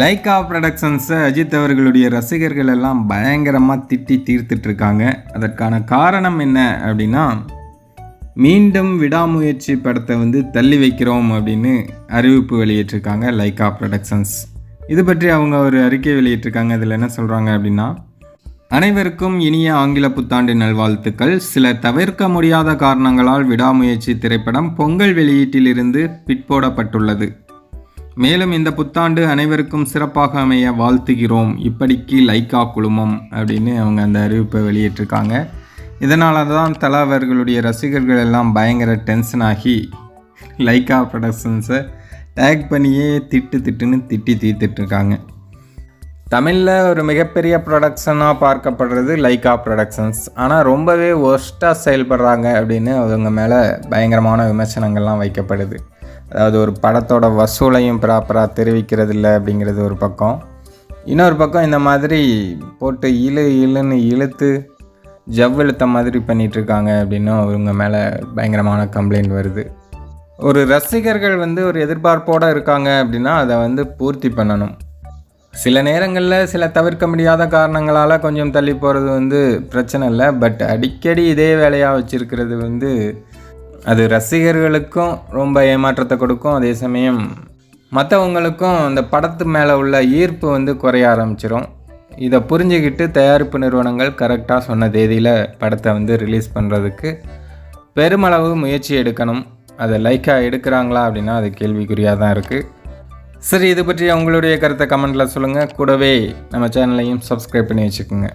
Lyca ப்ரொடக்ஷன்ஸை Ajith அவர்களுடைய ரசிகர்கள் எல்லாம் பயங்கரமாக திட்டி தீர்த்துட்ருக்காங்க. அதற்கான காரணம் என்ன அப்படின்னா மீண்டும் விடாமுயற்சி படத்தை வந்து தள்ளி வைக்கிறோம் அப்படின்னு அறிவிப்பு வெளியிட்டிருக்காங்க லைகா ப்ரொடக்ஷன்ஸ் இது பற்றி அவங்க ஒரு அறிக்கை வெளியிட்டிருக்காங்க. இதில் என்ன சொல்கிறாங்க அப்படின்னா அனைவருக்கும் இனிய ஆங்கில புத்தாண்டு நல்வாழ்த்துக்கள். சில தவிர்க்க முடியாத காரணங்களால் விடாமுயற்சி திரைப்படம் பொங்கல் வெளியீட்டிலிருந்து பிற்போடப்பட்டுள்ளது. மேலும் இந்த புத்தாண்டு அனைவருக்கும் சிறப்பாக அமைய வாழ்த்துகிறோம். இப்படிக்கு லைக்கா குழுமம் அப்படின்னு அவங்க அந்த அறிவிப்பை வெளியிட்டிருக்காங்க. இதனால தான் தலா அவர்களுடைய ரசிகர்கள் எல்லாம் பயங்கர டென்ஷன் ஆகி லைக்கா ப்ரொடக்ஷன்ஸை டேக் பண்ணியே திட்டு திட்டுன்னு திட்டி தீர்த்துட்ருக்காங்க தமிழில் ஒரு மிகப்பெரிய ப்ரொடக்ஷனாக பார்க்கப்படுறது லைக்கா ப்ரொடக்ஷன்ஸ் ஆனால் ரொம்பவே ஒர்ஸ்ட்டாக செயல்படுறாங்க அப்படின்னு அவங்க மேலே பயங்கரமான விமர்சனங்கள்லாம் வைக்கப்படுது. அதாவது ஒரு படத்தோட வசூலையும் ப்ராப்பராக தெரிவிக்கிறது இல்லை அப்படிங்கிறது ஒரு பக்கம். இன்னொரு பக்கம் இந்த மாதிரி போட்டு இழு இழுன்னு இழுத்து ஜவ்வெழுத்த மாதிரி பண்ணிகிட்ருக்காங்க அப்படின்னும் அப்படின்னு அவங்க மேலே பயங்கரமான கம்ப்ளைண்ட் வருது. ஒரு ரசிகர்கள் வந்து ஒரு எதிர்பார்ப்போடு இருக்காங்க அப்படின்னா அதை வந்து பூர்த்தி பண்ணணும். சில நேரங்களில் சில தவிர்க்க முடியாத காரணங்களால் கொஞ்சம் தள்ளி போகிறது வந்து பிரச்சனை இல்லை. பட் அடிக்கடி இதே வேலையாக வச்சுருக்கிறது வந்து அது ரசிகர்களுக்கும் ரொம்ப ஏமாற்றத்தை கொடுக்கும். அதே சமயம் மற்றவங்களுக்கும் அந்த படத்து மேலே உள்ள ஈர்ப்பு வந்து குறைய ஆரம்பிச்சிடும் இதை புரிஞ்சுக்கிட்டு தயாரிப்பு நிறுவனங்கள் கரெக்டாக சொன்ன தேதியில் படத்தை வந்து ரிலீஸ் பண்ணுறதுக்கு பெருமளவு முயற்சி எடுக்கணும். அதை லைக்காக எடுக்கிறாங்களா அப்படின்னா அது கேள்விக்குறியாக தான் இருக்குது சரி இது பற்றி உங்களுடைய கருத்தை கமெண்ட்டில் சொல்லுங்கள் கூடவே நம்ம சேனலையும் சப்ஸ்கிரைப் பண்ணி வச்சுக்கோங்க.